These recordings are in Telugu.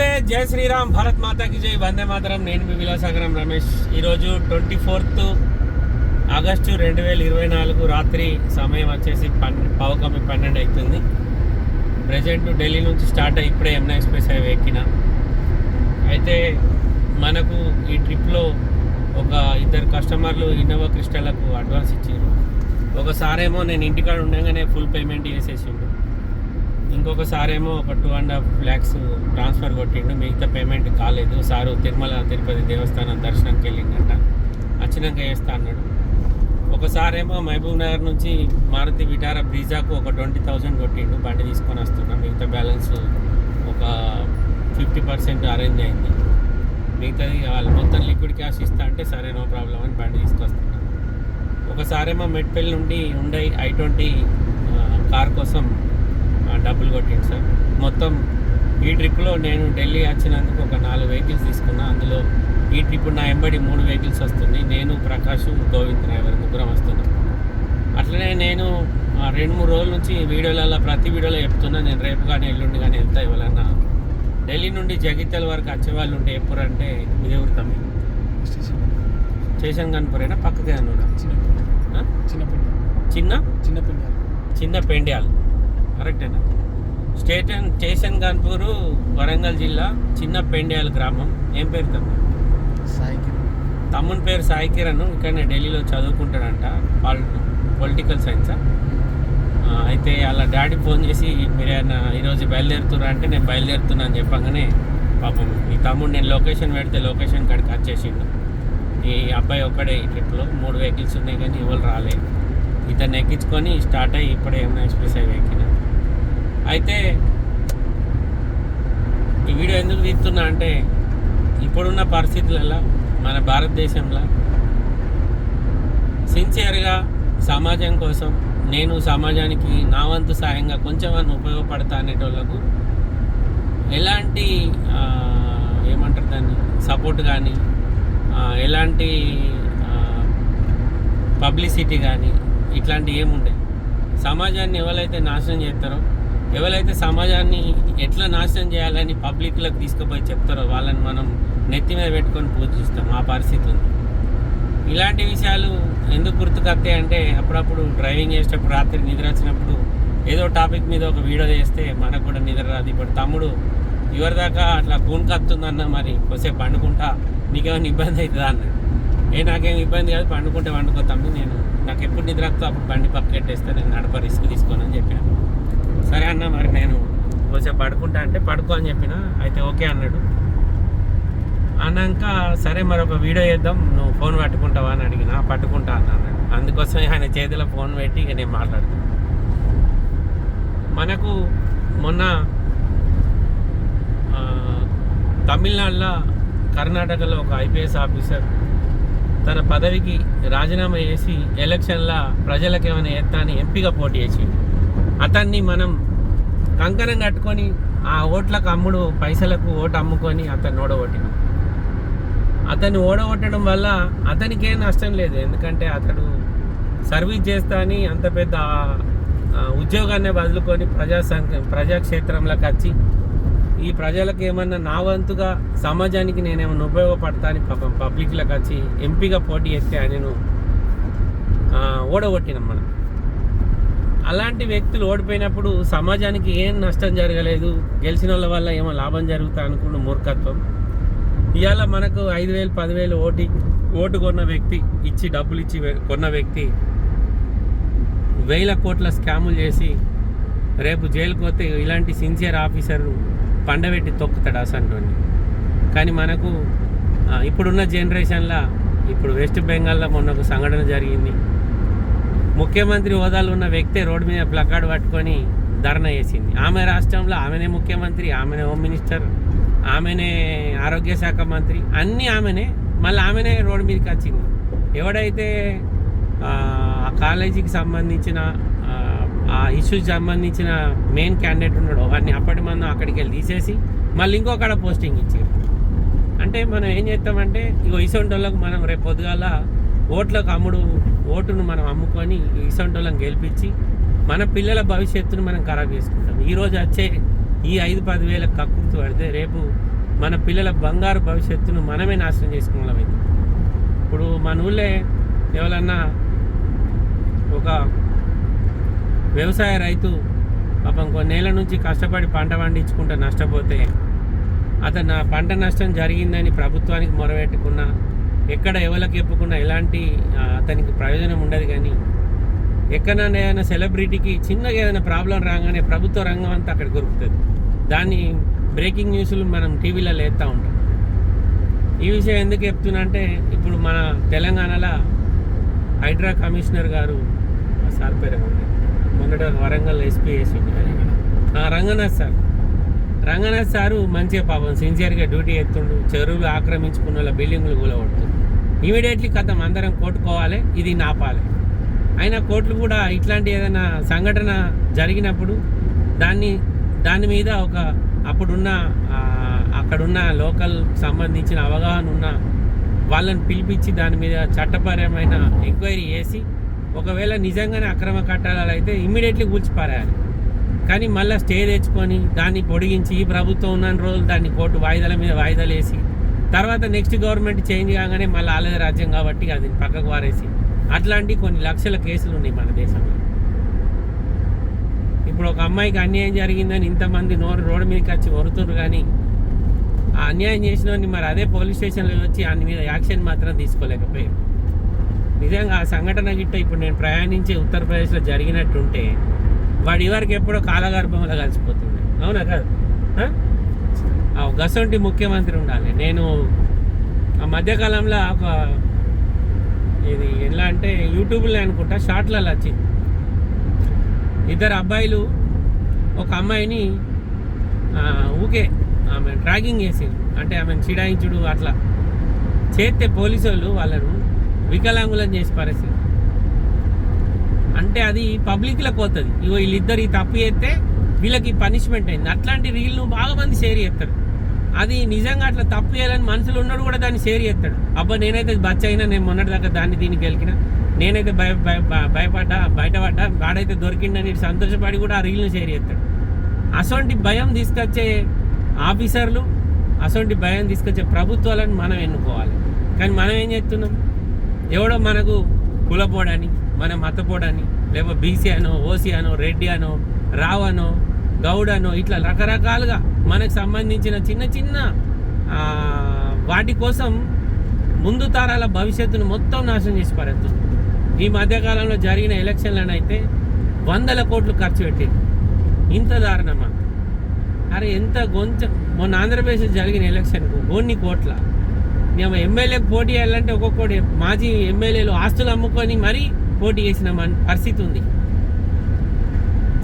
నమస్తే జై శ్రీరామ్ భారత్ మాతాకి జై వందే మాతరం. నేను మీ విలాసాగరం రమేష్. ఈరోజు ట్వంటీ ఫోర్త్ ఆగస్టు రెండు వేల ఇరవై నాలుగు రాత్రి సమయం వచ్చేసి పన్నె పవకమి పన్నెండు అవుతుంది. ప్రజెంట్ ఢిల్లీ నుంచి స్టార్ట్ అయ్యి ఇప్పుడే యమునా ఎక్స్ప్రెస్ హైవే ఎక్కిన. అయితే మనకు ఈ ట్రిప్లో ఒక ఇద్దరు కస్టమర్లు ఇన్నోవా క్రిస్టలకు అడ్వాన్స్ ఇచ్చారు. ఒకసారేమో నేను ఇంటికాడ ఉండగానే ఫుల్ పేమెంట్ చేసేసిండు. ఇంకొకసారేమో ఒక two and half lakhs transfer కొట్టిండు. మిగతా పేమెంట్ కాలేదు. సారు తిరుమల తిరుపతి దేవస్థానం దర్శనంకి వెళ్ళిందంట వచ్చినాక వేస్తా అన్నాడు. ఒకసారేమో మహబూబ్ నగర్ నుంచి మారుతి విటారా బ్రీజాకు ఒక ట్వంటీ థౌజండ్ కొట్టిండు. బండి తీసుకొని వస్తున్నాం. మిగతా బ్యాలెన్స్ ఒక ఫిఫ్టీ పర్సెంట్ అరేంజ్ అయింది. మిగతాది వాళ్ళు మొత్తం లిక్విడ్ క్యాష్ ఇస్తా అంటే సరే నో ప్రాబ్లం అని బండి తీసుకొస్తున్నా. ఒకసారేమో మెట్పల్లి నుండి ఉండే ఐ ట్వంటీ కార్ కోసం డబ్బులు కొట్టిండు సార్. మొత్తం ఈ ట్రిప్లో నేను ఢిల్లీ వచ్చినందుకు ఒక నాలుగు వెహికల్స్ తీసుకున్నా. అందులో ఈ ట్రిప్ నా ఎంబడి మూడు వెహికల్స్ వస్తున్నాయి. నేను ప్రకాష్ గోవింద్ డ్రైవర్ ముగ్గురం వస్తున్నాం. అట్లనే నేను రెండు మూడు రోజుల నుంచి వీడియోలలో ప్రతి వీడియోలో చెప్తున్నా. నేను రేపు కానీ ఎల్లుండి కానీ వెళ్తా ఇవ్వాలన్నా ఢిల్లీ నుండి జగిత్యాల వరకు వచ్చే వాళ్ళు ఉంటే ఎప్పుడు అంటే మీదే ఊరు తమ్మి స్టేషన్ కనుపరేనా పక్కకే అన్నాడు? చిన్న? చిన్న చిన్న పెండ్యాల్. కరెక్టేనా? స్టేషన్ స్టేషన్ కాన్పూరు వరంగల్ జిల్లా చిన్న పెండ్యాల్ గ్రామం. ఏం పేరు తమ్ముడు? సాయికి తమ్ముని పేరు సాయి కిరణ్ ఇక్కడనే ఢిల్లీలో చదువుకుంటాడంట. Paul political సైన్సా? అయితే వాళ్ళ డాడీ ఫోన్ చేసి మీరు ఏమన్నా ఈరోజు బయలుదేరుతురా అంటే నేను బయలుదేరుతున్నా అని చెప్పగానే పాపం ఈ తమ్ముడు నేను లొకేషన్ పెడితే లొకేషన్ కాడికి వచ్చేసిండు. ఈ అబ్బాయి ఒక్కడే ఈ ట్రిప్లో. మూడు వెహికల్స్ ఉన్నాయి కానీ ఎవరు రాలే ఇతన్ని ఎక్కించుకొని స్టార్ట్ అయ్యి ఇప్పుడే ఏమైనా ఎక్స్ప్రెస్ అయ్యి అయితే ఈ వీడియో ఎందుకు తీస్తున్నా అంటే ఇప్పుడున్న పరిస్థితులలో మన భారతదేశంలో సిన్సియర్గా సమాజం కోసం నేను సమాజానికి నా వంతు సాయంగా కొంచెం అని ఉపయోగపడతా అనేటోళ్ళకు ఎలాంటి ఏమంటారు దాన్ని సపోర్ట్ కానీ ఎలాంటి పబ్లిసిటీ కానీ ఇట్లాంటివి ఏముండే సమాజాన్ని ఎవరైతే నాశనం చేస్తారో ఎవరైతే సమాజాన్ని ఎట్లా నాశనం చేయాలని పబ్లిక్లకు తీసుకుపోయి చెప్తారో వాళ్ళని మనం నెత్తి మీద పెట్టుకొని పూజిస్తాం. ఆ పరిస్థితి ఉంది ఇలాంటి విషయాలు ఎందుకు గుర్తుకొస్తాయి అంటే అప్పుడప్పుడు డ్రైవింగ్ చేసేటప్పుడు రాత్రి నిద్ర వచ్చినప్పుడు ఏదో టాపిక్ మీద ఒక వీడియో చేస్తే మనకు కూడా నిద్ర రాదు. ఇప్పుడు తమ్ముడు ఎవరి దాకా అట్లా కూన్ కత్తుందన్న మరి కొద్దిసేపు పండుకుంటా నీకేమైనా ఇబ్బంది అవుతుందా? అన్న ఏ నాకేం ఇబ్బంది కాదు పండుకుంటే పండుకో తమ్మి నేను నాకు ఎప్పుడు నిద్ర వస్తుందో అప్పుడు బండి పక్కెట్టేస్తే నేను నడప రిస్క్ తీసుకోనని చెప్పాను. సరే అన్న మరి నేను కొంచెం పడుకుంటా అంటే పడుకో అని చెప్పిన. అయితే ఓకే అన్నాడు. అన్నాక సరే మరి ఒక వీడియో చేద్దాం. నువ్వు ఫోన్ పట్టుకుంటావా అని అడిగిన. పట్టుకుంటా అన్నాడు. అందుకోసం ఆయన చేతిలో ఫోన్ పెట్టి ఇక నేను మాట్లాడుతాను మనకు మొన్న తమిళనాడులో కర్ణాటకలో ఒక ఐపీఎస్ ఆఫీసర్ తన పదవికి రాజీనామా చేసి ఎలక్షన్ల ప్రజలకు ఏమైనా ఎత్తా అని ఎంపీగా పోటీ చేసింది అతన్ని మనం కంకణం కట్టుకొని ఆ ఓట్లకు అమ్ముడు పైసలకు ఓటు అమ్ముకొని అతన్ని ఓడగొట్టినాం. అతన్ని ఓడగొట్టడం వల్ల అతనికే నష్టం లేదు. ఎందుకంటే అతడు సర్వీస్ చేస్తా అని అంత పెద్ద ఉద్యోగాన్ని వదులుకొని ప్రజా సంఘ ప్రజాక్షేత్రంలోకి వచ్చి ఈ ప్రజలకు ఏమన్నా నా వంతుగా సమాజానికి నేనేమన్నా ఉపయోగపడతా అని పాపం పబ్లిక్లోకి వచ్చి ఎంపీగా పోటీ చేస్తే ఆయనను ఓడగొట్టినాం మనం. అలాంటి వ్యక్తులు ఓడిపోయినప్పుడు సమాజానికి ఏం నష్టం జరగలేదు గెలిచిన వాళ్ళ వల్ల ఏమో లాభం జరుగుతా అనుకున్న మూర్ఖత్వం. ఇవాళ మనకు ఐదు వేలు పదివేలు ఓటి ఓటు కొన్న వ్యక్తి ఇచ్చి డబ్బులు ఇచ్చి కొన్న వ్యక్తి వేల కోట్ల స్కాములు చేసి రేపు జైలుకు పోతే ఇలాంటి సిన్సియర్ ఆఫీసర్ పండబెట్టి తొక్కుతాడు అసంటోని కానీ మనకు ఇప్పుడున్న జనరేషన్లో ఇప్పుడు వెస్ట్ బెంగాల్లో మొన్న ఒక సంఘటన జరిగింది. ముఖ్యమంత్రి హోదాలో ఉన్న వ్యక్తే రోడ్డు మీద ప్లకార్డ్ పట్టుకొని ధర్నా చేసింది. ఆమె రాష్ట్రంలో ఆమెనే ముఖ్యమంత్రి ఆమెనే హోమ్ మినిస్టర్ ఆమెనే ఆరోగ్య శాఖ మంత్రి అన్నీ ఆమెనే మళ్ళీ ఆమెనే రోడ్డు మీదకి వచ్చింది. ఎవడైతే ఆ కాలేజీకి సంబంధించిన ఆ, ఆ ఇష్యూకి సంబంధించిన మెయిన్ క్యాండిడేట్ ఉన్నాడో వాడిని అప్పటి మనం అక్కడికి వెళ్ళి తీసేసి మళ్ళీ ఇంకొకడ పోస్టింగ్ ఇచ్చారు. అంటే మనం ఏం చేస్తామంటే ఇగో ఇసొంటి వాళ్ళకు మనం రేపు పొద్దుగాల ఓట్లకు అమ్ముడు ఓటును మనం అమ్ముకొని ఇసొంటి గెలిపించి మన పిల్లల భవిష్యత్తును మనం ఖరాబ్ చేసుకుంటాం. ఈరోజు వచ్చే ఈ ఐదు పదివేల కక్కుర్తి పడితే రేపు మన పిల్లల బంగారు భవిష్యత్తును మనమే నాశనం చేసుకోగలమైంది ఇప్పుడు మన ఊళ్ళో ఎవరన్నా ఒక వ్యవసాయ రైతు పాపం కొన్నేళ్ళ నుంచి కష్టపడి పంట పండించుకుంటూ నష్టపోతే అతను ఆ పంట నష్టం జరిగిందని ప్రభుత్వానికి మొరపెట్టుకున్న ఎక్కడ ఎవరికి చెప్పుకున్నా ఎలాంటి అతనికి ప్రయోజనం ఉండదు కానీ ఎక్కడైనా ఏదైనా సెలబ్రిటీకి చిన్నగా ఏదైనా ప్రాబ్లం రాగానే ప్రభుత్వ రంగం అంతా అక్కడ దొరుకుతుంది దాన్ని బ్రేకింగ్ న్యూస్లు మనం టీవీలలో వేస్తూ ఉంటాం. ఈ విషయం ఎందుకు చెప్తున్నా అంటే ఇప్పుడు మన తెలంగాణలో హైడ్రా కమిషనర్ గారు సార్ పేరు మొన్నటి వరంగల్ ఎస్పీ ఆ, రంగనాథ్ సార్. రంగనాథ్ సారు మంచిగా పాపం సిన్సియర్గా డ్యూటీ ఎత్తుండు చెరువులు ఆక్రమించుకున్న వాళ్ళ బిల్డింగ్లు కూలగొడుతుంది ఇమీడియట్లీ కథం అందరం కోట్టుకోవాలి ఇది నాపాలి. అయినా కోర్టులు కూడా ఇట్లాంటి ఏదైనా సంఘటన జరిగినప్పుడు దాన్ని దాని మీద ఒక అప్పుడున్న అక్కడున్న లోకల్ సంబంధించిన అవగాహన ఉన్న వాళ్ళని పిలిపించి దాని మీద చట్టపరమైన ఎంక్వైరీ చేసి ఒకవేళ నిజంగానే అక్రమ కట్టాలు అయితే ఇమ్మీడియట్లీ కూల్చిపారేయాలి. కానీ మళ్ళీ స్టే తెచ్చుకొని దాన్ని పొడిగించి ఈ ప్రభుత్వం ఉన్న రోజులు దాన్ని కోర్టు వాయిదాల మీద వాయిదాలు వేసి తర్వాత నెక్స్ట్ గవర్నమెంట్ చేంజ్ కాగానే మళ్ళీ ఆలయ రాజ్యం కాబట్టి అది పక్కకు వారేసి అట్లాంటి కొన్ని లక్షల కేసులు ఉన్నాయి మన దేశంలో. ఇప్పుడు ఒక అమ్మాయికి అన్యాయం జరిగిందని ఇంతమంది నోరు రోడ్డు మీదకి వచ్చి వరుతున్నారు కానీ ఆ అన్యాయం చేసిన మరి అదే పోలీస్ స్టేషన్లో వచ్చి దాని మీద యాక్షన్ మాత్రం తీసుకోలేకపోయారు. నిజంగా ఆ సంఘటన గిట్ట ఇప్పుడు నేను ప్రయాణించే ఉత్తరప్రదేశ్లో జరిగినట్టుంటే వాడి వరకు ఎప్పుడో కాలగర్భంలో కలిసిపోతుంది అవునా కాదు? గసంటి ముఖ్యమంత్రి ఉండాలి. నేను ఆ మధ్యకాలంలో ఒక ఇది ఎలా అంటే యూట్యూబ్లో అనుకుంటా షార్ట్లలో వచ్చింది ఇద్దరు అబ్బాయిలు ఒక అమ్మాయిని ఊకే ఆమె ట్రాకింగ్ చేసింది. అంటే ఆమెను చిడాయించుడు అట్లా. చేస్తే పోలీసు వాళ్ళు వాళ్ళను వికలాంగులను చేసి పరిస్థితి. అంటే అది పబ్లిక్లో పోతుంది. ఇగో వీళ్ళిద్దరు ఈ తప్పు చేస్తే వీళ్ళకి పనిష్మెంట్ అయింది. అట్లాంటి రీల్ను బాగా మంది షేర్ చేస్తారు అది నిజంగా అట్లా తప్పు చేయాలని మనుషులు ఉన్నాడు కూడా దాన్ని షేర్ చేస్తాడు. అబ్బా నేనైతే బచ్చ అయినా నేను మొన్నటి దాకా దాన్ని దీనికి గెలికిన. నేనైతే భయ భయ- భయపడ్డా బయటపడ్డా వాడైతే దొరికిండని సంతోషపడి కూడా ఆ రీల్ని షేర్ చేస్తాడు. అసొంటి భయం తీసుకొచ్చే ఆఫీసర్లు అసొంటి భయం తీసుకొచ్చే ప్రభుత్వాలను మనం ఎన్నుకోవాలి. కానీ మనం ఏం చేస్తున్నాం? ఎవడో మనకు కులపోడని మన మతపోడని లేకపోతే బీసీ అనో ఓసీ అనో రెడ్డి అనో రావు అనో గౌడ్ అనో ఇట్లా రకరకాలుగా మనకు సంబంధించిన చిన్న చిన్న వాటి కోసం ముందు తరాల భవిష్యత్తును మొత్తం నాశనం చేసి పారేస్తుంది. ఈ మధ్యకాలంలో జరిగిన ఎలక్షన్లనైతే వందల కోట్లు ఖర్చు పెట్టింది. ఇంత దారుణమా? అరే ఎంత కొంచెం మొన్న ఆంధ్రప్రదేశ్ జరిగిన ఎలక్షన్కు కొన్ని కోట్ల. మేము ఎమ్మెల్యేకి పోటీ చేయాలంటే ఒక్కొక్కటి మాజీ ఎమ్మెల్యేలు ఆస్తులు అమ్ముకొని మరీ పోటీ చేసిన పరిస్థితి ఉంది.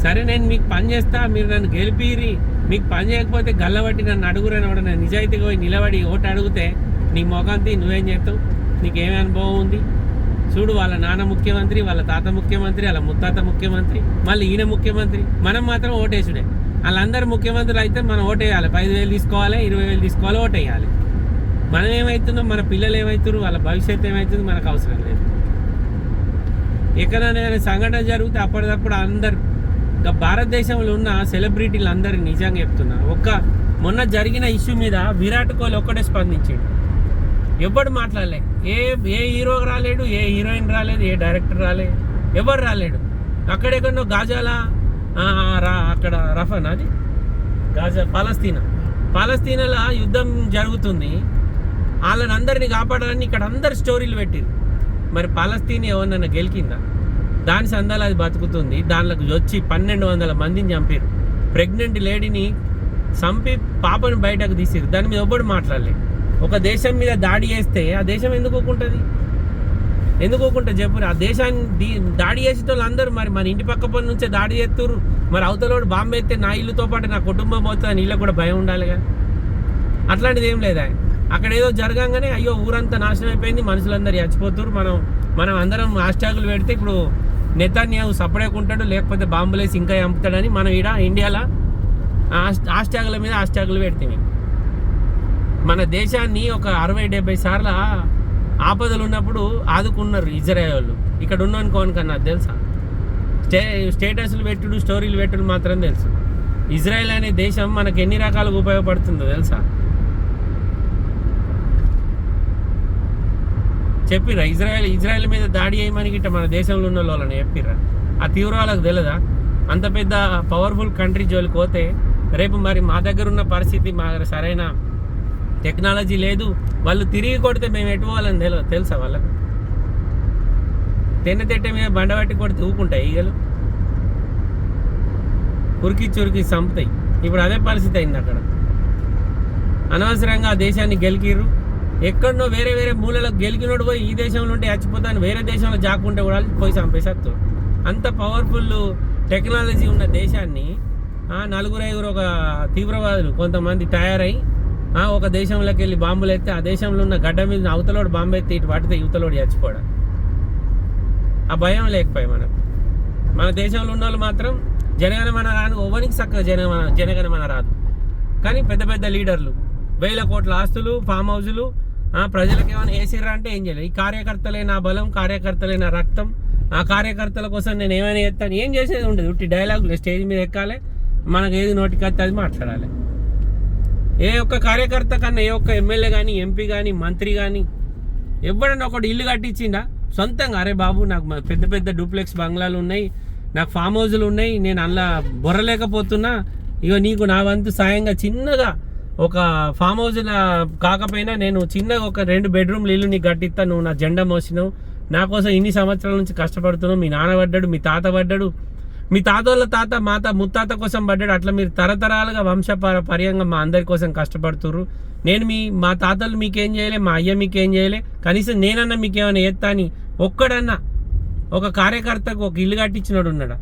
సరే నేను మీకు పని చేస్తా. మీరు నన్ను గెలిపిరి మీకు పని చేయకపోతే గల్లబట్టి నన్ను అడుగురని కూడా నేను నిజాయితీగా పోయి నిలబడి ఓటు అడిగితే నీ మొఖంతి నువ్వేం చేస్తావు? నీకేమి అనుభవం ఉంది? చూడు వాళ్ళ నాన్న ముఖ్యమంత్రి వాళ్ళ తాత ముఖ్యమంత్రి వాళ్ళ ముత్తాత ముఖ్యమంత్రి మళ్ళీ ఈయన ముఖ్యమంత్రి. మనం మాత్రం ఓటేసుడే. వాళ్ళందరూ ముఖ్యమంత్రులు అయితే మనం ఓటేయాలి. పది వేలు తీసుకోవాలి ఇరవై వేలు తీసుకోవాలి ఓటేయాలి. మనం ఏమవుతున్నాం మన పిల్లలు ఏమవుతున్నారు వాళ్ళ భవిష్యత్తు ఏమవుతుంది మనకు అవసరం లేదు. ఎక్కడైనా సంఘటన జరిగితే అప్పటికప్పుడు అందరు ఇంకా భారతదేశంలో ఉన్న సెలబ్రిటీలు అందరికి నిజంగా చెప్తున్నా. ఒక్క మొన్న జరిగిన ఇష్యూ మీద విరాట్ కోహ్లీ ఒక్కడే స్పందించాడు. ఎవడు మాట్లాడలే. ఏ ఏ హీరో రాలేడు ఏ హీరోయిన్ రాలేదు ఏ డైరెక్టర్ రాలేదు ఎవరు రాలేడు. అక్కడెక్కడో గాజాలా ఆ, రా అక్కడ రఫన్ అది? గాజా పాలస్తీనా? పాలస్తీనాలో యుద్ధం జరుగుతుంది. వాళ్ళని అందరినీ కాపాడాలని ఇక్కడ అందరు స్టోరీలు పెట్టారు మరి పాలస్తీన్ ఎవరినైనా గెలికిందా? దాని సందాలు అది బతుకుతుంది. దానిలోకి వచ్చి పన్నెండు వందల మందిని చంపారు ప్రెగ్నెంట్ లేడీని చంపి పాపని బయటకు తీసారు దాని మీద ఎవ్వడు మాట్లాడలేదు ఒక దేశం మీద దాడి చేస్తే ఆ దేశం ఎందుకు ఊకుంటుంది? ఎందుకు ఊకుంటుంది చెప్పు ఆ దేశాన్ని దీ- దాడి చేసిన వాళ్ళు అందరూ మరి మన ఇంటి పక్క పని నుంచే దాడి చేస్తున్నారు మరి అవతలోడు బాంబు ఎత్తే నా ఇల్లుతో పాటు నా కుటుంబం పోతుంది నీళ్ళకి కూడా భయం ఉండాలిగా. అట్లాంటిది ఏం లేదా అక్కడ ఏదో జరగంగానే అయ్యో ఊరంతా నాశనం అయిపోయింది మనుషులందరూ చచ్చిపోతున్నారు మనం మనం అందరం హాస్టాగులు పెడితే ఇప్పుడు నెతాన్యాహు సపడేకుంటాడు లేకపోతే బాంబులేసి ఇంకా చంపుతాడని మనం ఈడ ఇండియాలో ఆస్టాగుల మీద ఆస్టాగులు పెడితే మన దేశాన్ని ఒక అరవై డెబ్బై సార్ల ఆపదలు ఉన్నప్పుడు ఆదుకున్నారు ఇజ్రాయల్. వాళ్ళు ఇక్కడ ఉన్నాను కన్నా తెలుసా? స్టే స్టేటస్లు పెట్టుడు స్టోరీలు పెట్టుడు మాత్రం తెలుసు. ఇజ్రాయెల్ అనే దేశం మనకు ఎన్ని రకాలుగా ఉపయోగపడుతుందో తెలుసా? చెప్పిరా ఇజ్రాయెల్ ఇజ్రాయెల్ మీద దాడి చేయమని గిట్ట మన దేశంలో ఉన్న వాళ్ళని చెప్పిరా ఆ తీవ్రవాళ్ళకు తెలియదా అంత పెద్ద పవర్ఫుల్ కంట్రీ జోలికి పోతే రేపు మరి మా దగ్గర ఉన్న పరిస్థితి మా దగ్గర సరైన టెక్నాలజీ లేదు. వాళ్ళు తిరిగి కొడితే మేము ఎటు పోవాలని తెలుసా వాళ్ళకు? తిన్న తెట్ట మీద బండబట్టి కొడితే ఊకుంటాయి ఈగలు? ఉరికి చురికి చంపుతాయి. ఇప్పుడు అదే పరిస్థితి అయింది అక్కడ. అనవసరంగా ఆ దేశాన్ని గెలికిర్రు. ఎక్కడనో వేరే వేరే మూలలో గెలికినోడు పోయి ఈ దేశంలో ఉంటే చచ్చిపోతాను వేరే దేశంలో జాకుంటే కూడా పోయి చంపేసేస్తూ అంత పవర్ఫుల్ టెక్నాలజీ ఉన్న దేశాన్ని నలుగురు ఐదుగురు ఒక తీవ్రవాదులు కొంతమంది తయారై ఆ, ఒక దేశంలోకి వెళ్ళి బాంబులు ఎత్తే ఆ దేశంలో ఉన్న గడ్డ మీద అవతలోడు బాంబు ఎత్తి ఇటు పడితే యువతలోడు చచ్చిపోవడం. ఆ భయం లేకపోయి మనకు. మన దేశంలో ఉన్న వాళ్ళు మాత్రం జనగణమన రాను ఓవనికి చక్కగా జనగణ జనగణమన రాదు. కానీ పెద్ద పెద్ద లీడర్లు వేల కోట్ల ఆస్తులు ఫామ్ హౌజులు ప్రజలకు ఏమైనా వేసిర్రా అంటే ఏం చేయలేదు. ఈ కార్యకర్తలే నా బలం కార్యకర్తలే నా రక్తం. ఆ కార్యకర్తల కోసం నేను ఏమైనా చేస్తాను? ఏం చేసేది ఉండదు. ఉట్టి డైలాగులు స్టేజ్ మీద ఎక్కాలి. మనకు ఏది నోటికత్తే అది మాట్లాడాలి. ఏ ఒక్క కార్యకర్త కన్నా ఏ ఒక్క ఎమ్మెల్యే కానీ ఎంపీ కానీ మంత్రి కానీ ఎవడన్నా ఒకటి ఇల్లు కట్టించిండా? సొంతంగా. అరే బాబు నాకు పెద్ద పెద్ద డూప్లెక్స్ బంగ్లాలు ఉన్నాయి. నాకు ఫామ్ హౌజులు ఉన్నాయి. నేను అందులో బొర్రలేకపోతున్నా ఇగో నీకు నా వంతు సాయంగా చిన్నగా ఒక ఫామ్ హౌస్ కాకపోయినా నేను చిన్నగా ఒక రెండు బెడ్రూమ్లు ఇల్లు నీకు కట్టిస్తా నువ్వు నా జెండా మోసినావు. నా కోసం ఇన్ని సంవత్సరాల నుంచి కష్టపడుతున్నావు. మీ నాన్న పడ్డాడు మీ తాత పడ్డాడు. మీ తాత వాళ్ళ తాత మాత ముత్తాత కోసం పడ్డాడు. అట్లా మీరు తరతరాలుగా వంశపర పర్యంగా మా అందరి కోసం కష్టపడుతుర్రు. నేను మీ మా తాతలు మీకేం చేయలే మా అయ్య మీకేం చేయలే. కనీసం నేనన్నా మీకేమైనా ఎత్తా అని ఒక్కడన్నా ఒక కార్యకర్తకు ఒక ఇల్లు కట్టించినోడు ఉన్నాడా?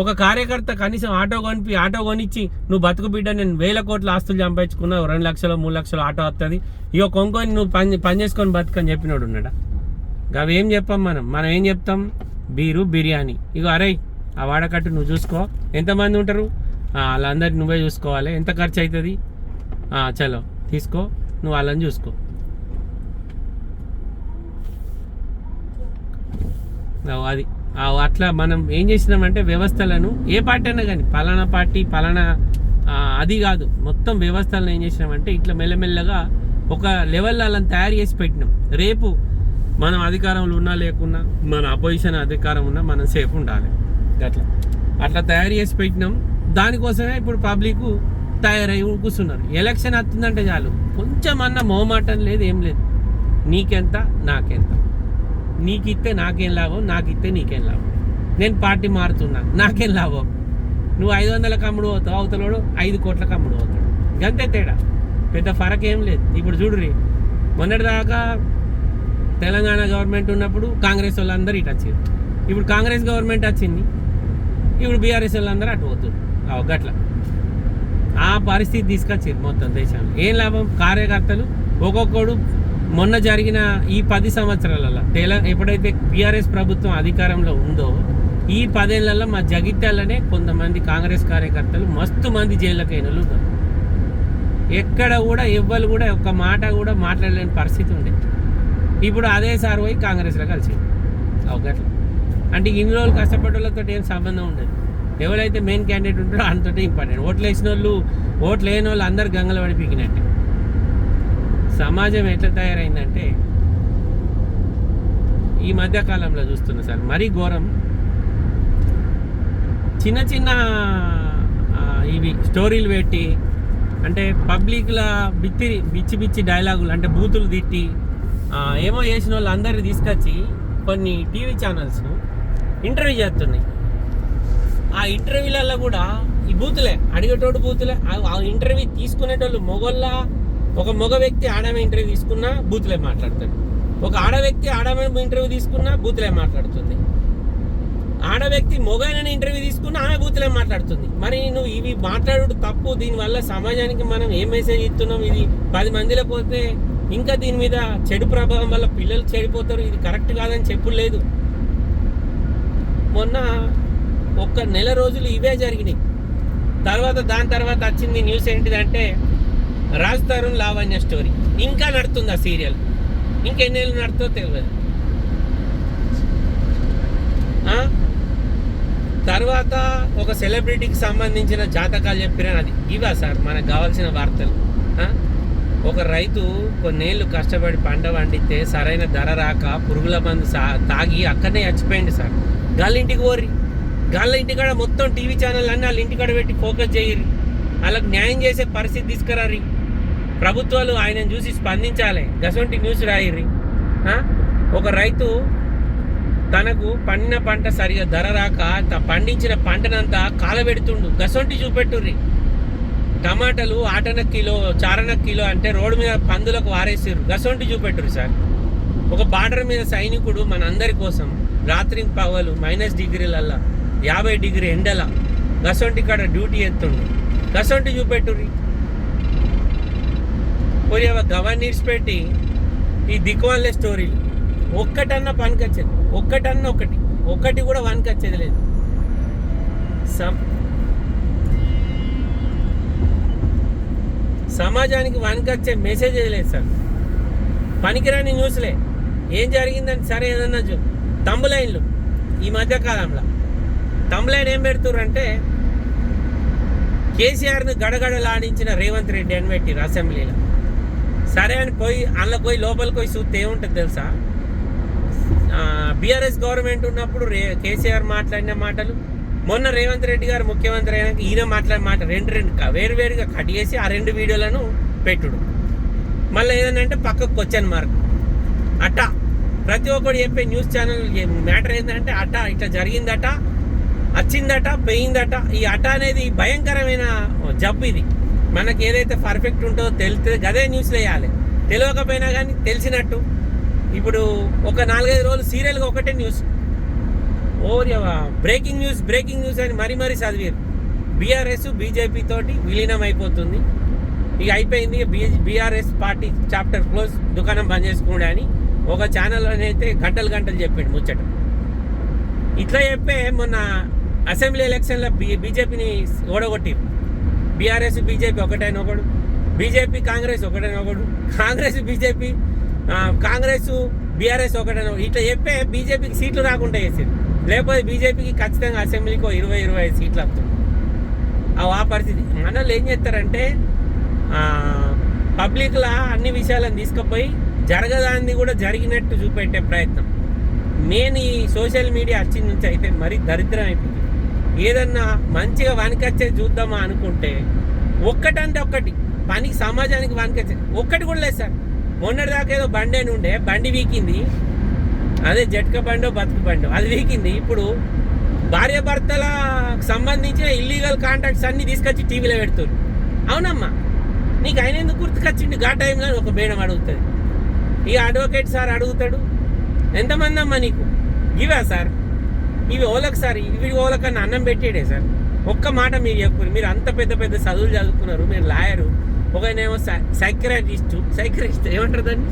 ఒక కార్యకర్త కనీసం ఆటో కొనిపి ఆటో కొనిచ్చి నువ్వు బతుకు బిడ్డ నేను వేల కోట్ల ఆస్తులు సంపాదించుకున్నావు రెండు లక్షలు మూడు లక్షలు ఆటో వస్తుంది ఇగో కొనుక్కొని నువ్వు పని పని చేసుకొని బతుకని చెప్పినోడు ఉన్నాడా? అవి ఏం చెప్పాం మనం? మనం ఏం చెప్తాం? బీరు బిర్యానీ. ఇగో అరే ఆ వాడకట్టు నువ్వు చూసుకో. ఎంతమంది ఉంటారు? వాళ్ళందరినీ నువ్వే చూసుకోవాలి. ఎంత ఖర్చు అవుతుంది చలో తీసుకో. నువ్వు వాళ్ళని చూసుకో. అది. అట్లా మనం ఏం చేసినామంటే వ్యవస్థలను ఏ పార్టీ అయినా కానీ పలానా పార్టీ పలానా అది కాదు. మొత్తం వ్యవస్థలను ఏం చేసినామంటే ఇట్లా మెల్లమెల్లగా ఒక లెవెల్ అలా తయారు చేసి పెట్టినాం. రేపు మనం అధికారంలో ఉన్నా లేకున్నా మన అపోజిషన్ అధికారం ఉన్నా మనం సేఫ్ ఉండాలి. అట్లా అట్లా తయారు చేసి పెట్టినాం. దానికోసమే ఇప్పుడు పబ్లిక్ తయారై కూర్చున్నారు. ఎలక్షన్ వస్తుందంటే చాలు. కొంచెం అన్న మోమాటం లేదు ఏం లేదు. నీకెంత నాకెంత. నీకిస్తే నాకేం లాభం నాకిస్తే నీకేం లాభం. నేను పార్టీ మారుతున్నా నాకేం లాభం? నువ్వు ఐదు వందలకు అమ్ముడు పోతావు అవతలోడు ఐదు కోట్లకు అమ్ముడు పోతాడు గంతే తేడా. పెద్ద ఫరక్ ఏం లేదు. ఇప్పుడు చూడురి మొన్నటిదాకా తెలంగాణ గవర్నమెంట్ ఉన్నప్పుడు కాంగ్రెస్ వాళ్ళందరూ ఇటు వచ్చారు ఇప్పుడు కాంగ్రెస్ గవర్నమెంట్ వచ్చింది ఇప్పుడు బీఆర్ఎస్ వాళ్ళందరూ అటు పోతారు అవు గట్ల. ఆ పరిస్థితి తీసుకొచ్చింది మొత్తం దేశంలో. ఏం లాభం? కార్యకర్తలు ఒక్కొక్కడు మొన్న జరిగిన ఈ పది సంవత్సరాలలో తెలంగాణ ఎప్పుడైతే బీఆర్ఎస్ ప్రభుత్వం అధికారంలో ఉందో ఈ పదేళ్ళలో మా జగిత్యాలనే కొంతమంది కాంగ్రెస్ కార్యకర్తలు మస్తు మంది జైళ్ళకి ఎక్కడ కూడా ఎవ్వరు కూడా ఒక్క మాట కూడా మాట్లాడలేని పరిస్థితి ఉండే ఇప్పుడు అదే సార్ పోయి కాంగ్రెస్లో కలిసి అవగట్ల. అంటే ఇన్ని రోజులు కష్టపడేళ్ళతో ఏం సంబంధం ఉండదు. ఎవరైతే మెయిన్ క్యాండిడేట్ ఉంటారో అంతటే ఇంపార్టెంట్. ఓట్లు వేసిన వాళ్ళు ఓట్లు లేని వాళ్ళు అందరు గంగలు పడిపికినట్టే సమాజం ఎట్లా తయారైందంటే ఈ మధ్యకాలంలో చూస్తున్నా సార్ మరీ ఘోరం. చిన్న చిన్న ఇవి స్టోరీలు పెట్టి అంటే పబ్లిక్ల బిత్తి బిచ్చి బిచ్చి డైలాగులు అంటే బూతులు తిట్టి ఏమో చేసిన వాళ్ళు అందరిని తీసుకొచ్చి కొన్ని టీవీ ఛానల్స్ ఇంటర్వ్యూ చేస్తున్నాయి. ఆ ఇంటర్వ్యూలలో కూడా ఈ బూతులే అడిగేటోడు బూతులే ఆ ఇంటర్వ్యూ తీసుకునేటోళ్ళు మొగోళ్ళ ఒక మగ వ్యక్తి ఆడమే ఇంటర్వ్యూ తీసుకున్నా బూతులే మాట్లాడతాడు. ఒక ఆడ వ్యక్తి ఆడమే ఇంటర్వ్యూ తీసుకున్నా బూతులే మాట్లాడుతుంది. ఆడ వ్యక్తి మొగైన ఇంటర్వ్యూ తీసుకున్నా ఆమె బూతులే మాట్లాడుతుంది. మరి నువ్వు ఇవి మాట్లాడు తప్పు దీనివల్ల సమాజానికి మనం ఏం మెసేజ్ ఇస్తున్నాం? ఇది పది మందిలో పోతే ఇంకా దీని మీద చెడు ప్రభావం వల్ల పిల్లలు చెడిపోతారు. ఇది కరెక్ట్ కాదని చెప్పులేదు మొన్న ఒక్క నెల రోజులు ఇవే జరిగినాయి. తర్వాత దాని తర్వాత వచ్చింది న్యూస్ ఏంటిదంటే రాజ్ తరుణ్ లావణ్య స్టోరీ. ఇంకా నడుతుంది ఆ సీరియల్? ఇంకెన్నేళ్ళు నడుతుందో తెలియదు తర్వాత ఒక సెలబ్రిటీకి సంబంధించిన జాతకాలు చెప్పిన అది. ఇవా సార్ మనకు కావాల్సిన వార్తలు. ఒక రైతు కొన్నేళ్ళు కష్టపడి పంట పండితే సరైన ధర రాక పురుగుల మందు సా తాగి అక్కడనే చచ్చిపోయింది సార్. గాళ్ళ ఇంటికి పోర్రి. గాళ్ళ ఇంటికాడ మొత్తం టీవీ ఛానల్ అన్నీ వాళ్ళ ఇంటికాడ పెట్టి ఫోకస్ చేయరు వాళ్ళకి న్యాయం చేసే పరిస్థితి తీసుకురారి ప్రభుత్వాలు ఆయనను చూసి స్పందించాలి. గసొంటి న్యూస్ రాయిర్రి. ఒక రైతు తనకు పండిన పంట సరిగా ధర రాక పండించిన పంటనంతా కాలబెడుతుండు. గసొంటి చూపెట్టుర్రి. టమాటాలు ఆటన కిలో చారణ కిలో అంటే రోడ్డు మీద పందులకు వారేసారు గసొంటి చూపెట్టురు సార్. ఒక బార్డర్ మీద సైనికుడు మన అందరి కోసం రాత్రి పగలు మైనస్ డిగ్రీలల్లా యాభై డిగ్రీ ఎండల గసొంటి కాడ డ్యూటీ ఎత్తుండు. గసొంటి చూపెట్టుర్రి. పోయేవా గవర్నీర్స్ పెట్టి ఈ దిక్కువల్లే స్టోరీలు ఒక్కటన్నా పనికొచ్చేది. ఒక్కటన్నా ఒకటి. ఒక్కటి కూడా పనికొచ్చేది లేదు. సమ్ సమాజానికి వనికొచ్చే మెసేజ్ లేదు సార్. పనికిరాని న్యూస్లే ఏం జరిగిందని సరే ఏదన్నా చూ తమ్ములైన్లు ఈ మధ్యకాలంలో. తమ్ములైన్ ఏం పెడుతుర్రు అంటే కేసీఆర్ను గడగడలాడించిన రేవంత్ రెడ్డి అని పెట్టిరు అసెంబ్లీలో. సరే అని పోయి అందులో పోయి లోపలికి పోయి చూస్తే ఏముంటుంది తెలుసా? బీఆర్ఎస్ గవర్నమెంట్ ఉన్నప్పుడు రే కేసీఆర్ మాట్లాడిన మాటలు మొన్న రేవంత్ రెడ్డి గారు ముఖ్యమంత్రి అయినాక ఈయన మాట్లాడిన మాట రెండు రెండు వేరువేరుగా కట్ చేసి ఆ రెండు వీడియోలను పెట్టుడు. మళ్ళీ ఏదంటే పక్కకు క్వశ్చన్ మార్క్ అట్ట. ప్రతి ఒక్కడు చెప్పే న్యూస్ ఛానల్ మ్యాటర్ ఏంటంటే అట్ట ఇట్లా జరిగిందట వచ్చిందట పోయిందట. ఈ అట అనేది భయంకరమైన జబ్బు ఇది. మనకి ఏదైతే పర్ఫెక్ట్ ఉంటుందో తెలితే గదే న్యూస్లో వేయాలి. తెలియకపోయినా కానీ తెలిసినట్టు. ఇప్పుడు ఒక నాలుగైదు రోజులు సీరియల్గా ఒకటే న్యూస్ ఓ బ్రేకింగ్ న్యూస్ బ్రేకింగ్ న్యూస్ అని మరీ మరీ చదివారు. బీఆర్ఎస్ బీజేపీ తోటి విలీనం అయిపోతుంది ఇక అయిపోయింది B BRS party chapter close దుకాణం బంద్ చేసుకోండి అని ఒక ఛానల్ అయితే గంటలు గంటలు చెప్పాడు ముచ్చట. ఇట్లా చెప్పే మొన్న అసెంబ్లీ ఎలక్షన్లో బీ బీజేపీని ఓడగొట్టిరు. బీఆర్ఎస్ బీజేపీ ఒకటైన ఒకడు. బీజేపీ కాంగ్రెస్ ఒకటైన ఒకడు. కాంగ్రెస్ బీజేపీ కాంగ్రెస్ బీఆర్ఎస్ ఒకటైన ఒకడు. ఇట్లా చెప్పే బీజేపీకి సీట్లు రాకుండా వేసేది లేకపోతే బీజేపీకి ఖచ్చితంగా అసెంబ్లీకి ఓ ఇరవై ఇరవై ఐదు సీట్లు వస్తుంది ఆ పరిస్థితి. మనల్ని ఏం చేస్తారంటే పబ్లిక్లా అన్ని విషయాలను తీసుకుపోయి జరగదాన్ని కూడా జరిగినట్టు చూపెట్టే ప్రయత్నం. నేను ఈ సోషల్ మీడియా వచ్చిన నుంచి అయితే మరీ దరిద్రం అయిపోయింది ఏదన్నా మంచిగా వనకొచ్చేది చూద్దామా అనుకుంటే ఒక్కటంటే ఒక్కటి. పనికి సమాజానికి వనకొచ్చేది ఒక్కటి కూడా లేదు సార్. మొన్నటిదాకా ఏదో బండి అని ఉండే బండి వీకింది. అదే జట్క బండో బతుకు బండో అది వీకింది. ఇప్పుడు భార్య సంబంధించిన ఇల్లీగల్ కాంటాక్ట్స్ అన్నీ తీసుకొచ్చి టీవీలో పెడుతుంది అవునమ్మా. నీకు ఆయన ఎందుకు గుర్తుకొచ్చిండు? గా టైంలో ఒక మేడం అడుగుతుంది. ఈ అడ్వకేట్ సార్ అడుగుతాడు. ఎంతమంది అమ్మా నీకు? ఇవా సార్? ఇవి ఓలకు సార్ ఇవి ఓలకన్నా అన్నం పెట్టేడే సార్. ఒక్క మాట మీరు చెప్పారు. మీరు అంత పెద్ద పెద్ద చదువులు చదువుకున్నారు మీరు లాయరు. ఒకనేమో సైక్రాటిస్టు. సైక్రాటిస్ట్ ఏమంటారు దాన్ని?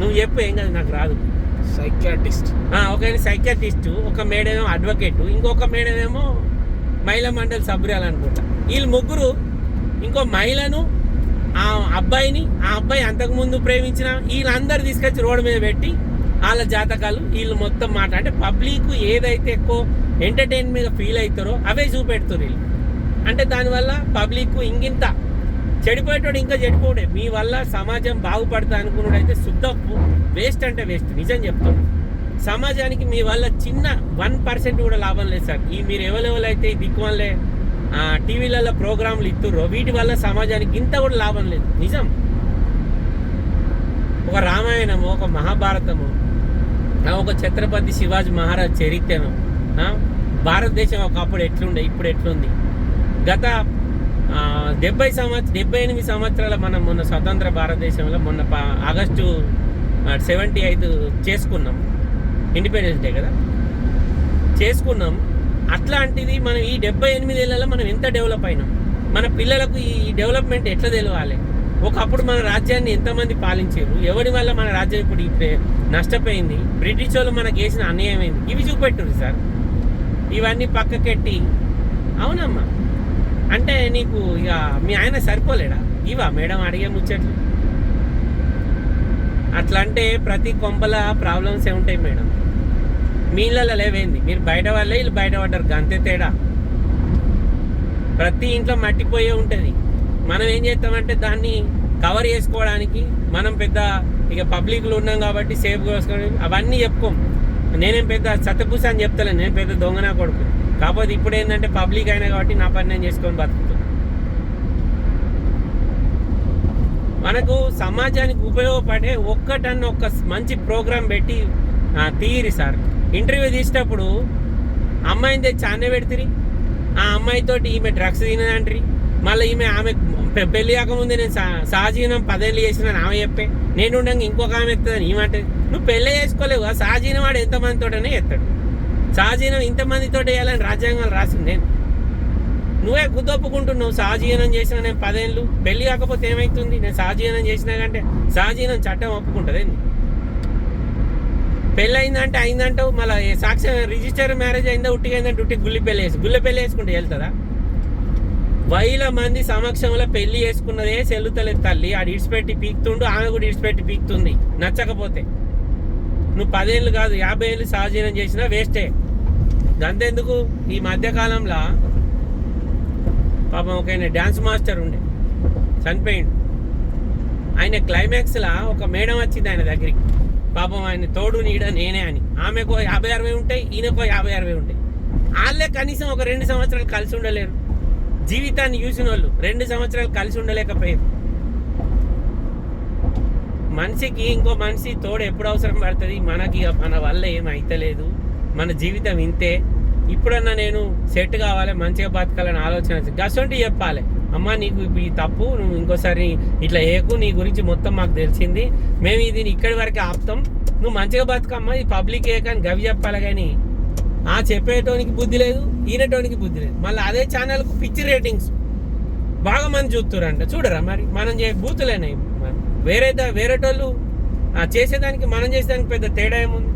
నువ్వు చెప్పు ఏం కాదు నాకు రాదు. సైకాటిస్ట్ ఆ, ఒక ఆయన సైకాటిస్టు ఒక మేడేమో అడ్వకేటు ఇంకొక మేడమేమో మహిళా మండలి సభ్యురాలు అనుకుంటా. వీళ్ళు ముగ్గురు ఇంకో మహిళను ఆ అబ్బాయిని ఆ అబ్బాయి అంతకుముందు ప్రేమించిన వీళ్ళందరూ తీసుకొచ్చి రోడ్డు మీద పెట్టి వాళ్ళ జాతకాలు వీళ్ళు మొత్తం మాట. అంటే పబ్లిక్ ఏదైతే ఎక్కువ ఎంటర్టైన్మెంట్గా ఫీల్ అవుతారో అవే చూపెడుతారు వీళ్ళు. అంటే దానివల్ల పబ్లిక్ ఇంకింత చెడిపోయేటోడు ఇంకా చెడిపోడే. మీ వల్ల సమాజం బాగుపడతా అనుకున్నాడు అయితే శుద్ధ వేస్ట్ అంటే వేస్ట్ నిజం చెప్తాను సమాజానికి మీ వల్ల చిన్న వన్ పర్సెంట్ కూడా లాభం లేదు సార్. ఈ మీరు ఎవరెవరైతే ఈ దిక్కు టీవీలలో ప్రోగ్రాంలు ఇస్తుర్రో వీటి వల్ల సమాజానికి ఇంత కూడా లాభం లేదు. నిజం. ఒక రామాయణము ఒక మహాభారతము ఒక ఛత్రపతి శివాజీ మహారాజ్ చరిత్రను భారతదేశం ఒకప్పుడు ఎట్లుండే ఇప్పుడు ఎట్లుంది? గత డెబ్బై సంవత్సరం డెబ్బై ఎనిమిది సంవత్సరాల మనం మొన్న స్వతంత్ర భారతదేశంలో మొన్న ఆగస్టు సెవెంటీ ఐదు చేసుకున్నాం. ఇండిపెండెన్స్ డే కదా? చేసుకున్నాం. అట్లాంటిది మనం ఈ డెబ్బై ఎనిమిది ఏళ్ళలో మనం ఎంత డెవలప్ అయినాం? మన పిల్లలకు ఈ డెవలప్మెంట్ ఎట్లా తెలియాలి ఒకప్పుడు మన రాజ్యాన్ని ఎంతమంది పాలించారు? ఎవరి వల్ల మన రాజ్యం ఇప్పుడు ఇప్పుడే నష్టపోయింది? బ్రిటిష్ వాళ్ళు మనకు వేసిన అన్యాయం ఇవి చూపెట్టారు సార్. ఇవన్నీ పక్కకెట్టి అవునమ్మా. అంటే నీకు ఇక మీ ఆయన సరిపోలేడా? ఇవా మేడం అడిగే ముచ్చట్లు? అట్లా అంటే ప్రతి కొంపల ప్రాబ్లమ్స్ ఏ ఉంటాయి మేడం? మీ లేవేంది? మీరు బయట వాళ్ళే వీళ్ళు బయట పడ్డారు. అంతే తేడా. ప్రతి ఇంట్లో మట్టిపోయే ఉంటుంది. మనం ఏం చేస్తామంటే దాన్ని కవర్ చేసుకోవడానికి మనం పెద్ద ఇక పబ్లిక్లో ఉన్నాం కాబట్టి సేఫ్ చేసుకోవడం అవన్నీ చెప్పుకోం. నేనేం పెద్ద సత్యపూస అని చెప్తలేను నేను పెద్ద దొంగనా కొడుకు. కాకపోతే ఇప్పుడు ఏంటంటే పబ్లిక్ అయినా కాబట్టి నా పని నేను చేసుకొని బతుకుతాను మనకు సమాజానికి ఉపయోగపడే ఒక్కటన్న ఒక్క మంచి ప్రోగ్రాం పెట్టి తీయరి సార్. ఇంటర్వ్యూ తీసేటప్పుడు అమ్మాయిని తెచ్చి అన్న పెడితిరి. ఆ అమ్మాయితోటి ఈమె డ్రగ్స్ తినదంట్రి. మళ్ళీ ఈమె ఆమె పెళ్ళి కాకముందే నేను సా- సహజీవనం పదేళ్ళు చేసిన ఆమె చెప్పే. నేను ఉండగా ఇంకొక ఆమె ఎత్తుందని ఈమంటే నువ్వు పెళ్ళి చేసుకోలేవు. ఆ సహజీవనం వాడు ఎంతమందితోటనే ఎత్తాడు. సహజీవనం ఇంతమందితో వేయాలని రాజ్యాంగం రాసింది నేను. నువ్వే గుద్దొప్పుకుంటున్నావు. సహజీవనం చేసిన నేను పదేళ్ళు. పెళ్ళి కాకపోతే ఏమవుతుంది నేను సహజీవనం చేసినా కంటే సహజీవనం చట్టం ఒప్పుకుంటుంది పెళ్ళి అయిందంటే అయిందంటావు. మళ్ళీ సాక్ష్యం రిజిస్టర్ మ్యారేజ్ అయిందా? ఉట్టిగా అయిందంటే ఉట్టి గుల్లి పెళ్ళి వేసి గుల్లి పెళ్ళి వేసుకుంటే వెళ్తుందా? వేల మంది సమక్షంలో పెళ్ళి చేసుకున్నదే సెల్లుతలేదు తల్లి. ఆడు ఇడిచిపెట్టి పీక్తుండు ఆమె కూడా ఇడిచిపెట్టి పీక్తుంది. నచ్చకపోతే. నువ్వు పదేళ్ళు కాదు యాభై ఏళ్ళు సహజీవనం చేసినా వేస్టే. గంతెందుకు ఈ మధ్యకాలంలో పాపం ఒక ఆయన డ్యాన్స్ మాస్టర్ ఉండే. చనిపోయిండు. ఆయన క్లైమాక్స్లో ఒక మేడం వచ్చింది ఆయన దగ్గరికి. పాపం ఆయన తోడు నీడ నేనే అని. ఆమెకు యాభై అరవై ఉంటాయి ఈయనకు యాభై అరవై ఉంటాయి. వాళ్ళే కనీసం ఒక రెండు సంవత్సరాలు కలిసి ఉండలేరు. జీవితాన్ని చూసిన వాళ్ళు రెండు సంవత్సరాలు కలిసి ఉండలేకపోయారు. మనిషికి ఇంకో మనిషి తోడు ఎప్పుడు అవసరం పడుతుంది? మనకి మన వల్ల ఏం అయితలేదు. మన జీవితం ఇంతే. ఇప్పుడన్నా నేను సెట్ కావాలి మంచిగా బతకాలని ఆలోచన వచ్చింది. గసంటి చెప్పాలి. అమ్మ నీకు ఇప్పుడు ఈ తప్పు నువ్వు ఇంకోసారి ఇట్లా ఏకు నీ గురించి మొత్తం మాకు తెలిసింది. మేము ఇది ఇక్కడి వరకు ఆపుతాం. నువ్వు మంచిగా బతుకమ్మా ఈ పబ్లిక్ ఏ కానీ గవి చెప్పాలి కానీ ఆ చెప్పేటోనికి బుద్ధి లేదు ఈనటోనికి బుద్ధి లేదు. మళ్ళీ అదే ఛానల్కు పిచ్చి రేటింగ్స్. బాగా మంది చూస్తురంట చూడరా మరి? మనం చే బూతులేనాయి వేరే దా- వేరేటోళ్ళు ఆ చేసేదానికి మనం చేసేదానికి పెద్ద తేడా ఏముంది?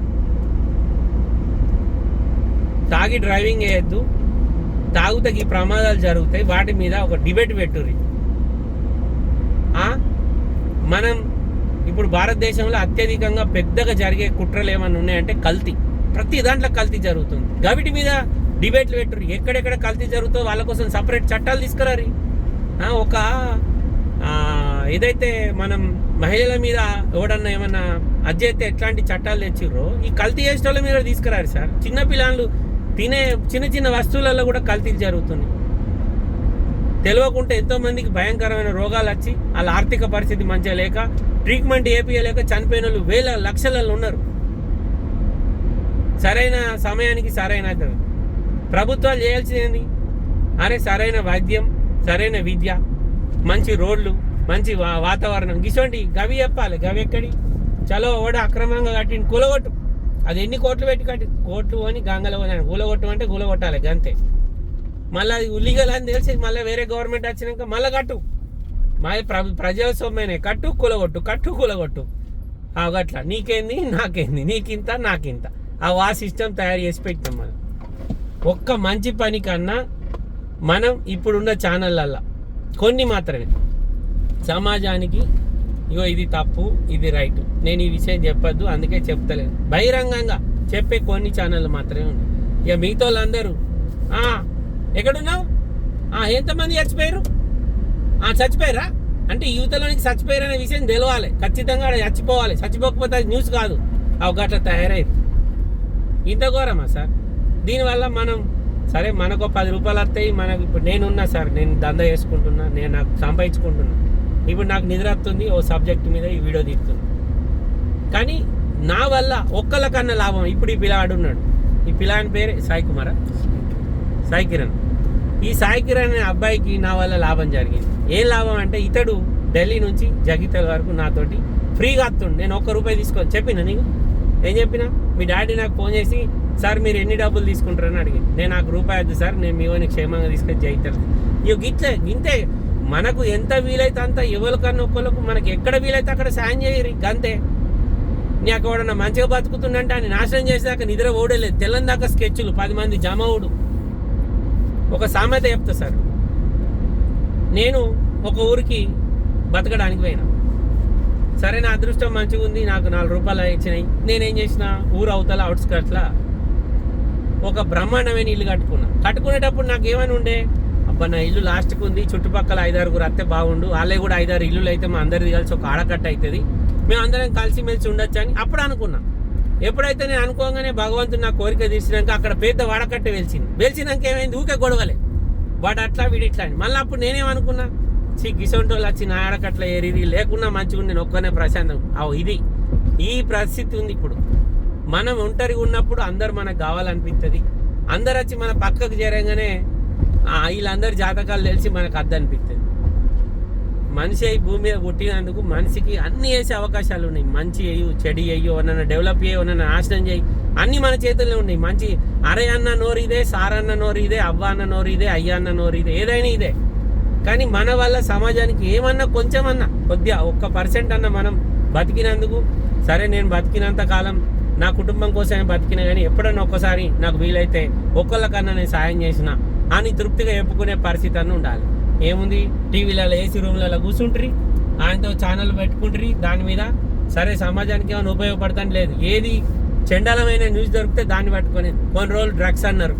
తాగి డ్రైవింగ్ చేయొద్దు తాగుతకి ఈ ప్రమాదాలు జరుగుతాయి. వాటి మీద ఒక డిబేట్ పెట్టుర్రి. మనం ఇప్పుడు భారతదేశంలో అత్యధికంగా పెద్దగా జరిగే కుట్రలు ఏమైనా ఉన్నాయంటే కల్తీ. ప్రతి దాంట్లో కల్తీ జరుగుతుంది. గవిటి మీద డిబేట్లు పెట్టరు ఎక్కడెక్కడ కల్తీ జరుగుతుందో వాళ్ళ కోసం సపరేట్ చట్టాలు తీసుకురారు. ఒక ఏదైతే మనం మహిళల మీద ఎవడన్నా ఏమన్నా అజ్జైతే ఎట్లాంటి చట్టాలు తెచ్చిర్రో ఈ కల్తీ చేసే వాళ్ళ మీద తీసుకురారు సార్. చిన్న పిల్లలు తినే చిన్న చిన్న వస్తువులలో కూడా కల్తీలు జరుగుతున్నాయి. తెలియకుంటే ఎంతోమందికి భయంకరమైన రోగాలు వచ్చి వాళ్ళ ఆర్థిక పరిస్థితి మంచిగా లేక ట్రీట్మెంట్ ఏపీయలేక చనిపోయిన వాళ్ళు వేల లక్షలలో ఉన్నారు. సరైన సమయానికి సరైన ప్రభుత్వాలు చేయాల్సింది అరే సరైన వైద్యం సరైన విద్య మంచి రోడ్లు మంచి వా- వాతావరణం. గిసోండి గవి చెప్పాలి. గవి ఎక్కడి? చలో ఓడ అక్రమంగా కట్టింది కూలగొట్టు. అది ఎన్ని కోట్లు పెట్టి కట్టి కోట్లు అని గంగలో పోనీ కూలగొట్టు అంటే కూలగొట్టాలి గంతే. మళ్ళీ అది ఉల్లిగల్ అని తెలిసి మళ్ళీ వేరే గవర్నమెంట్ వచ్చినాక మళ్ళీ కట్టు. మాది ప్ర- ప్రజల కట్టు కూలగొట్టు కట్టు కూలగొట్టు. అవగట్ల గట్ల. నీకేంది? నాకేంది? నీకింత నాకింత. ఆ వా సిస్టమ్ తయారు చేసి పెట్టినాం మనం. ఒక్క మంచి పని కన్నా మనం ఇప్పుడున్న ఛానళ్ళల్లో కొన్ని మాత్రమే. సమాజానికి ఇగో ఇది తప్పు ఇది రైట్. నేను ఈ విషయం చెప్పొద్దు అందుకే చెప్తలేను. బహిరంగంగా చెప్పే కొన్ని ఛానళ్ళు మాత్రమే ఉన్నాయి. ఇక మిగతా వాళ్ళందరూ ఎక్కడున్నావు? ఎంతమంది చచ్చిపోయారు? చచ్చిపోయారా? అంటే యువతలోనికి చచ్చిపోయారు అనే విషయం తెలవాలి. ఖచ్చితంగా చచ్చిపోవాలి. చచ్చిపోకపోతే అది న్యూస్ కాదు. అవి తయారైంది. ఇంత ఘోరమా సార్? దీనివల్ల మనం సరే మనకు పది రూపాయలు వస్తాయి మనకు ఇప్పుడు నేనున్నా సార్ నేను దందా చేసుకుంటున్నా నేను నాకు సంపాదించుకుంటున్నా. ఇప్పుడు నాకు నిద్ర వస్తుంది ఓ సబ్జెక్ట్ మీద ఈ వీడియో తీస్తుంది కానీ నా వల్ల ఒక్కళ్ళకన్నా లాభం ఇప్పుడు ఈ పిల్లాడు ఉన్నాడు. ఈ పిల్లాడి పేరే సాయి కుమారా? సాయి కిరణ్. ఈ సాయి కిరణ్ అనే అబ్బాయికి నా వల్ల లాభం జరిగింది. ఏం లాభం అంటే ఇతడు ఢిల్లీ నుంచి జగితల వరకు నాతోటి ఫ్రీగా వస్తుండు. నేను ఒక్క రూపాయి తీసుకో చెప్పిన నీకు? ఏం చెప్పినా? మీ డాడీ నాకు ఫోన్ చేసి సార్ మీరు ఎన్ని డబ్బులు తీసుకుంటారని అడిగింది. నేను నాకు రూపాయి వద్దు సార్ నేను మీ వాడిని క్షేమంగా తీసుకొని అవుతాను ఇక గిట్లే ఇంతే. మనకు ఎంత వీలైతే అంత ఎవరికన్నా ఒక్కరికి మనకి ఎక్కడ వీలైతే అక్కడ సాయం చేయరు గంతే నీకు ఎవడన్నా మంచిగా బతుకుతుందంటే ఆయన నాశనం చేసాక నిద్ర ఓడలేదు తెల్లని దాకా స్కెచ్లు పది మంది జమ ఓడు ఒక సామెత చెప్తా సార్. నేను ఒక ఊరికి బతకడానికి పోయినా. సరే నా అదృష్టం మంచిగా ఉంది నాకు నాలుగు రూపాయలు ఇచ్చినాయి. నేనేం చేసిన ఊరు అవతల అవుట్స్కట్లా ఒక బ్రహ్మాండమైన ఇల్లు కట్టుకున్నా. కట్టుకునేటప్పుడు నాకు ఏమని ఉండే? అబ్బా నా ఇల్లు లాస్ట్కి ఉంది చుట్టుపక్కల ఐదారుగురు అత్తే బాగుండు. వాళ్ళే కూడా ఐదారు ఇల్లులు అయితే మా అందరిది కలిసి ఒక ఆడకట్ట అవుతుంది మేము అందరం కలిసిమెలిసి ఉండొచ్చు అని అప్పుడు అనుకున్నా. ఎప్పుడైతే నేను అనుకోగానే భగవంతుడు నా కోరిక తీసినాక అక్కడ పెద్ద వాడకట్ట వెలిచింది వెలిచినాక ఏమైంది? ఊకే గొడవలే. వాడు అట్లా వీడిట్లా అని. మళ్ళీ అప్పుడు నేనేమనుకున్నా? చి గిసొంటి వచ్చి నా ఆడకట్ల ఏరిది లేకున్నా మంచిగా నేను ఒక్కనే ప్రశాంతం. అవు ఇది. ఈ పరిస్థితి ఉంది ఇప్పుడు. మనం ఒంటరిగా ఉన్నప్పుడు అందరు మనకు కావాలనిపిస్తుంది అందరు వచ్చి మన పక్కకు చేరంగానే ఆ, వీళ్ళందరి జాతకాలు తెలిసి మనకు అద్దనిపిస్తుంది మనిషి అయి భూమి మీద పుట్టినందుకు మనిషికి అన్ని వేసే అవకాశాలు ఉన్నాయి. మంచి అయ్యు చెడు అయ్యో నన్ను డెవలప్ చేయో నన్ను నాశనం చేయి. అన్ని మన చేతుల్లో ఉన్నాయి. మంచి అరే అన్న నోరు ఇదే సారన్న నోరు ఇదే అవ్వ అన్న నోరు ఇదే అయ్య అన్న నోరు ఇదే ఏదైనా ఇదే. కానీ మన వల్ల సమాజానికి ఏమన్నా కొంచెమన్నా కొద్దిగా ఒక్క పర్సెంట్ అన్న మనం బతికినందుకు సరే నేను బతికినంత కాలం నా కుటుంబం కోసమే బతికిన కానీ ఎప్పుడన్నా ఒక్కసారి నాకు వీలైతే ఒక్కళ్ళకన్నా నేను సాయం చేసిన అని తృప్తిగా చెప్పుకునే పరిస్థితి అన్న ఉండాలి. ఏముంది? టీవీలలో ఏసీ రూమ్లలో కూర్చుంటారు ఆయనతో ఛానల్ పెట్టుకుంటారు దాని మీద. సరే సమాజానికి ఏమైనా ఉపయోగపడతాను లేదు. ఏది చండాలమైన న్యూస్ దొరికితే దాన్ని పట్టుకొని కొన్ని రోజులు డ్రగ్స్ అన్నారు.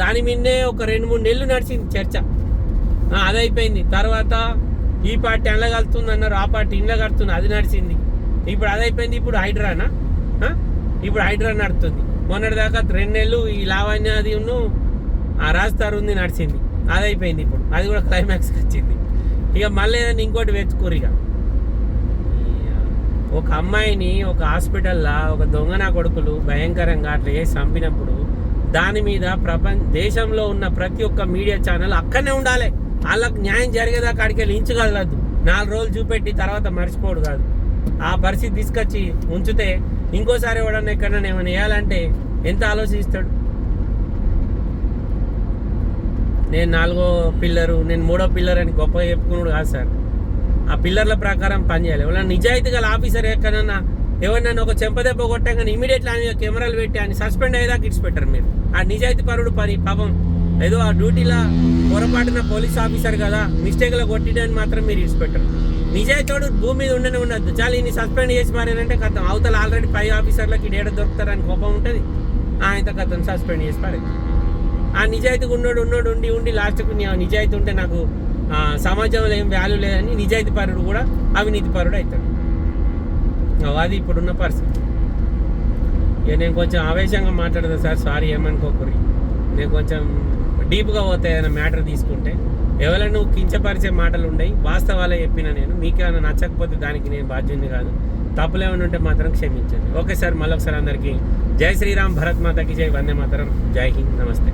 దాని మీదనే ఒక రెండు మూడు నెలలు నడిచింది చర్చ. అదైపోయింది. అది అయిపోయింది తర్వాత ఈ పార్టీ ఎండ్ల కలుతుంది అన్నారు ఆ పార్టీ ఇండ్ల కడుతుంది అది నడిచింది. ఇప్పుడు అది అయిపోయింది ఇప్పుడు హైడ్రానా? ఇప్పుడు హైడ్రా నడుతుంది. మొన్నటిదాకా రెండు నెలలు ఈ లావణ్య అది ఉన్ను ఆ రాజధార్ ఉంది నడిచింది. అది అయిపోయింది ఇప్పుడు. అది కూడా క్లైమాక్స్కి వచ్చింది. ఇక మళ్ళీ ఏదైనా ఇంకోటి వెతుకోరు ఇక. ఒక అమ్మాయిని ఒక హాస్పిటల్లో ఒక దొంగన కొడుకులు భయంకరంగా అట్లా చేసి చంపినప్పుడు దాని మీద ప్రపంచ దేశంలో ఉన్న ప్రతి ఒక్క మీడియా ఛానల్ అక్కడనే ఉండాలి. వాళ్ళకి న్యాయం జరిగేదాకా అడిగే ఇంచగలదు నాలుగు రోజులు చూపెట్టి తర్వాత మర్చిపోడు కాదు. ఆ పరిస్థితి తీసుకొచ్చి ఉంచితే ఇంకోసారి ఎవడన్నా ఎక్కడన్నా ఏమైనా వేయాలంటే ఎంత ఆలోచిస్తాడు? నేను నాలుగో పిల్లరు నేను మూడో పిల్లర్ అని గొప్పగా చెప్పుకున్నాడు కాదు సార్. ఆ పిల్లర్ల ప్రకారం పనిచేయాలి ఎవరైనా నిజాయితీ గల ఆఫీసర్ ఎక్కడన్నా ఎవరినైనా ఒక చెంపదెబ్బ కొట్టాగానే ఇమీడియట్లీ ఆయన కెమెరాలు పెట్టి ఆయన సస్పెండ్ అయ్యేదాకా ఇడిచి మీరు. ఆ నిజాయితీ పరుడు పని పాపం ఏదో ఆ డ్యూటీలో పొరపాటున పోలీస్ ఆఫీసర్ కదా మిస్టేక్లో కొట్టిడని మాత్రం మీరు ఇడిచిపెట్టరు నిజాయితోడు భూమి మీద ఉండనే ఉండద్దు. చాలా ఇన్ని సస్పెండ్ చేసి మారేనంటే కథం. అవతల ఆల్రెడీ పై ఆఫీసర్లకి డేట దొరుకుతారని కోపం ఉంటుంది. ఆయనతో కథను సస్పెండ్ చేసి పారే ఆ నిజాయితీగా ఉన్నోడు ఉన్నోడు ఉండి ఉండి లాస్ట్కు నిజాయితీ ఉంటే నాకు సమాజంలో ఏం వాల్యూ లేదని నిజాయితీ పరుడు కూడా అవినీతి పరుడు అవుతాడు అది ఇప్పుడున్న పరిస్థితి. ఇక నేను కొంచెం ఆవేశంగా మాట్లాడదా సార్. సారీ ఏమనుకోకూరి నేను కొంచెం డీప్గా పోతే ఏదైనా మ్యాటర్ తీసుకుంటే ఎవరైనా నువ్వు కించపరిచే మాటలు ఉండయి వాస్తవాలే చెప్పిన నేను మీకేమైనా నచ్చకపోతే దానికి నేను బాధ్యుని కాదు. తప్పులేమని ఉంటే మాత్రం క్షమించండి. ఓకే సార్ మళ్ళొకసారి అందరికీ జై శ్రీరామ్ భరత్ మాతకి జై వందే మాతరం జై హింద్ నమస్తే.